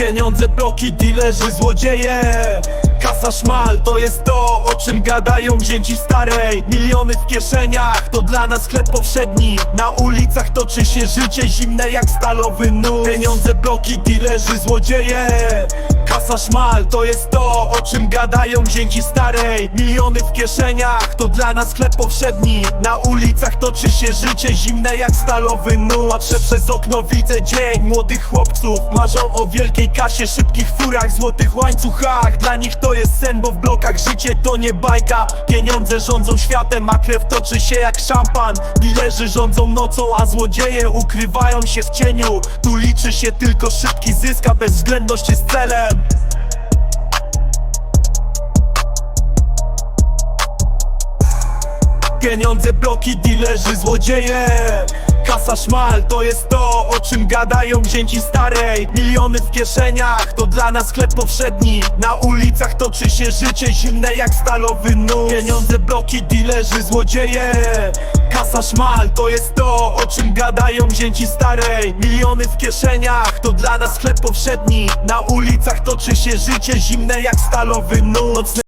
Pieniądze, bloki, dilerzy, złodzieje. Kasa szmal, to jest to, o czym gadają wzięci starej. Miliony w kieszeniach, to dla nas chleb powszedni. Na ulicach toczy się życie zimne jak stalowy nóż Pieniądze, bloki, dilerzy, złodzieje Kasa szmal, to jest to, o czym gadają wzięci starej. Miliony w kieszeniach, to dla nas chleb powszedni. Na ulicach toczy się życie zimne jak stalowy nóż Patrzę przez okno, widzę dzień młodych chłopców. Marzą o wielkiej kasie, szybkich furach, złotych łańcuchach. Dla nich to jest sen, bo w blokach życie to nie bajka. Pieniądze rządzą światem, a krew toczy się jak szampan. Dilerzy rządzą nocą, a złodzieje ukrywają się w cieniu. Tu liczy się tylko szybki zysk, a bezwzględność jest celem Pieniądze, bloki, dilerzy, złodzieje. Kasa szmal, to jest to, o czym gadają wzięci starej. Miliony w kieszeniach, to dla nas chleb powszedni. Na ulicach toczy się życie zimne jak stalowy nóż. Pieniądze, bloki, dilerzy, złodzieje. Kasa szmal, to jest to, o czym gadają wzięci starej. Miliony w kieszeniach, to dla nas chleb powszedni. Na ulicach toczy się życie zimne jak stalowy nóż